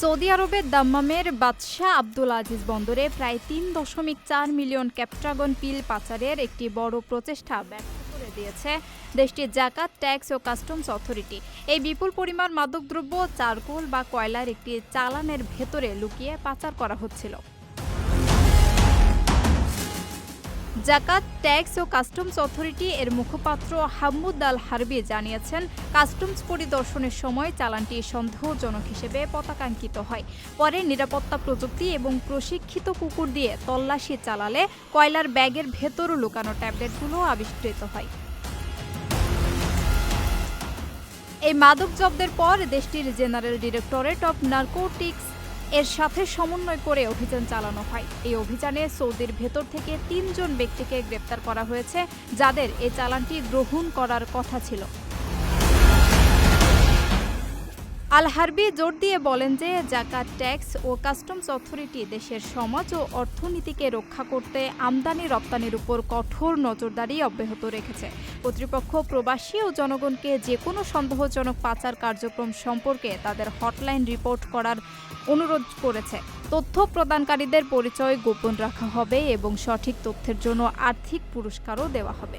Saudi আরবের দাম্মামের বাদশাহ আব্দুল আজিজ বন্দরে প্রায় তিন দশমিক চার মিলিয়ন ক্যাপট্রাগন পিল পাচারের একটি বড় প্রচেষ্টা ব্যর্থ করে দিয়েছে দেশটির জাকাত, ট্যাক্স ও কাস্টমস অথরিটি। এই বিপুল পরিমাণ মাদকদ্রব্য, চারকোল বা কয়লার একটি চালানের ভেতরে লুকিয়ে পাচার করা হচ্ছিল। জাকাত, ট্যাক্স ও কাস্টমস অথরিটি এর মুখপাত্র হাম্মুদ আল হারবি জানিয়েছেন, কাস্টমস পরিদর্শনের সময় চালানটি সন্দেহজনক হিসেবে পতাকাঙ্কিত হয়। পরে নিরাপত্তা প্রযুক্তি এবং প্রশিক্ষিত কুকুর দিয়ে তল্লাশি চালালে কয়লার ব্যাগের ভেতরও লুকানো ট্যাবলেটগুলো আবিষ্কৃত হয়। এই মাদক জব্দের পর দেশটির জেনারেল ডিরেক্টরেট অফ নার্কোটিক্স এর সাথে সমন্বয় করে অভিযান চালানো হয়। এই অভিযানে সৌদির ভেতর থেকে তিনজন ব্যক্তিকে গ্রেপ্তার করা হয়েছে, যাদের এই চালানটি গ্রহণ করার কথা ছিল। আল হারবি জোর দিয়ে বলেন যে জাকাত, ট্যাক্স ও কাস্টমস অথরিটি দেশের সমাজ ও অর্থনীতিকে রক্ষা করতে আমদানি রপ্তানির উপর কঠোর নজরদারি অব্যাহত রেখেছে। কর্তৃপক্ষ প্রবাসী ও জনগণকে যে কোনো সন্দেহজনক পাচার কার্যক্রম সম্পর্কে তাদের হটলাইন রিপোর্ট করার অনুরোধ করেছে। তথ্য প্রদানকারীদের পরিচয় গোপন রাখা হবে এবং সঠিক তথ্যের জন্য আর্থিক পুরস্কারও দেওয়া হবে।